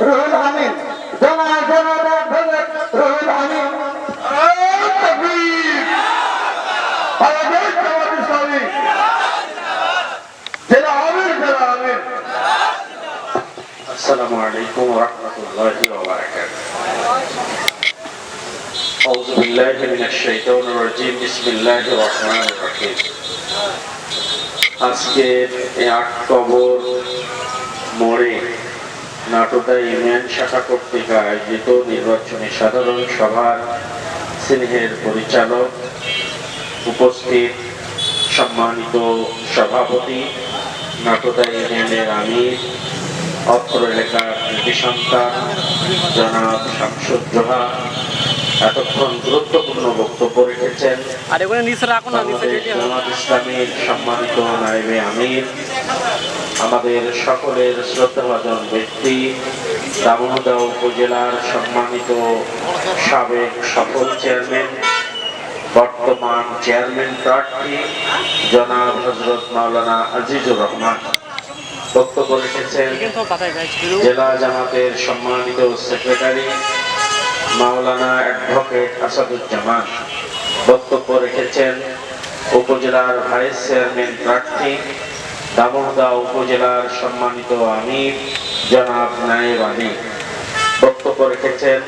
রুহুল আমিন জনা জনাদা ভগত রুহুল আমিন বাংলাদেশ জামাত ইসলামী জেলা আমির জেলা আমির السلام عليكم ورحمة الله وبركاته أعوذ بالله من الشيطان الرجيم بسم الله الرحمن الرحيم আজকে এই আট কবর মোড়ে নাটোদা ইউনিয়ন শাখা কর্তৃক আয়োজিত নির্বাচনী সাধারণ সভার স্নেহের পরিচালক, উপস্থিত সম্মানিত সভাপতি নাটোদা ইউনিয়নের আমির, অত্র এলাকার সন্তান, জনাব শামসুজ্জোহা এতক্ষণ গুরুত্বপূর্ণ বক্তব্য রেখেছেন আর এগুলো নিচে রাখুন না নিচে জামাত ইসলামীর সম্মানিত নায়েবে আমির আমাদের সকলের শ্রদ্ধাভাজন ব্যক্তি দামোদা উপজেলার সম্মানিত সাবেক সফল চেয়ারম্যান বর্তমান চেয়ারম্যান প্রার্থী জনাব হজরত মাওলানা আজিজুর রহমান। বক্তব্য রেখেছেন জেলা জামাতের সম্মানিত সেক্রেটারি মাওলানা অ্যাডভোকেট আসাদুজ্জামান বক্তব্য রেখেছেন উপজেলার ভাইস চেয়ারম্যান প্রার্থী দামোহদা উপজেলার সম্মানিত আমির জনাব নায়েব আলী বক্তব্য রেখেছেন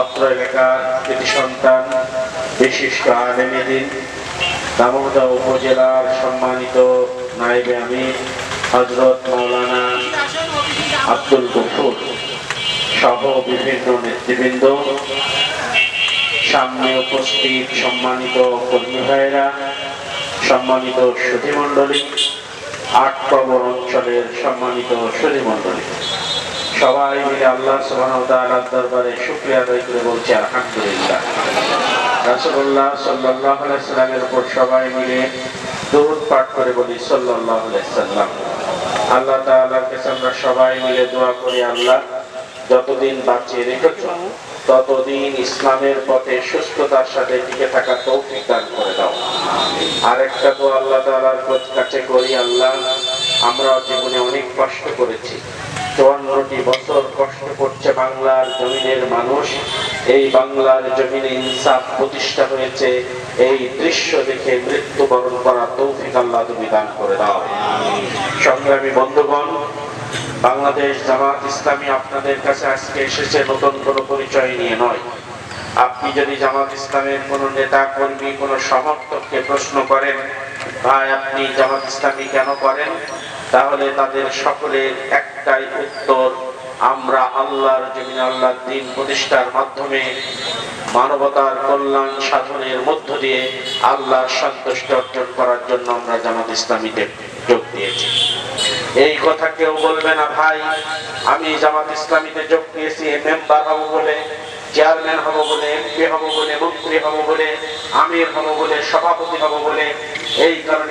অত্র এলাকার কৃতি সন্তান, বিশিষ্ট আলেমেদিন দামোহদা উপজেলার সম্মানিত নায়েবে আমির হজরত মাওলানা আব্দুল গফুর। সহ বিভিন্ন নেতৃবৃন্দ, সামনে উপস্থিত সম্মানিত কর্মী ভাইয়েরা, সম্মানিত সুধীমণ্ডলী আট কবর অঞ্চলের সম্মানিত সুধীমণ্ডলী। সবাই মিলে আল্লাহ তাআলার দরবারে শুকরিয়া আদায় করে বলছি, আলহামদুলিল্লাহ। রাসূলুল্লাহ সাল্লাল্লাহু আলাইহি সাল্লামের উপর সবাই মিলে দরুদ পাঠ করে বলি, সাল্লাল্লাহু আলাইহি সাল্লাম। আল্লাহ কাছে আমরা সবাই মিলে দোয়া করি, আল্লাহ যতদিন বাঁচিয়ে রেখেছ, ততদিন ইসলামের পথে সুস্থতার সাথে টিকে থাকা তৌফিক দান করে দাও। আরেকটা তো আল্লাহ তাআলার কাছে করি, আল্লাহ আমরা জীবনে অনেক কষ্ট করেছি। চুয়ান্নটি বছর কষ্ট করছে বাংলার জমিনের মানুষ। এই বাংলার জমিনে ইনসাফ প্রতিষ্ঠা হয়েছে। এই দৃশ্য দেখে মৃত্যুবরণ করা তৌফিক আল্লাহ তুমি দান করে দাও। সংগ্রামী বন্ধুগণ বাংলাদেশ জামাত ইসলামী আপনাদের কাছে আজকে এসেছে নতুন কোনো পরিচয় নিয়ে নয়। আপনি যদি জামাত ইসলামের কোন নেতা, কর্মী, কোন সমর্থককে প্রশ্ন করেন, ভাই, আপনি জামাত ইসলামী কেন করেন? তাহলে তাদের সকলের একটাই উত্তর, আমরা আল্লাহর জমিন আল্লাহর দিন প্রতিষ্ঠার মাধ্যমে মানবতার কল্যাণ সাধনের মধ্য দিয়ে আল্লাহর সন্তুষ্ট অর্জন করার জন্য আমরা জামাত ইসলামীতে যোগ দিয়েছি। এই কথা কেউ বলবে না ভাই। আমি জামাত ইসলামীতে যোগ দিয়েছি, মেম্বার হব বলে, চেয়ারম্যান হব বলে, এমপি হব বলে, মন্ত্রী হব বলে, আমির হব বলে, সভাপতি হব বলে, এই কারণে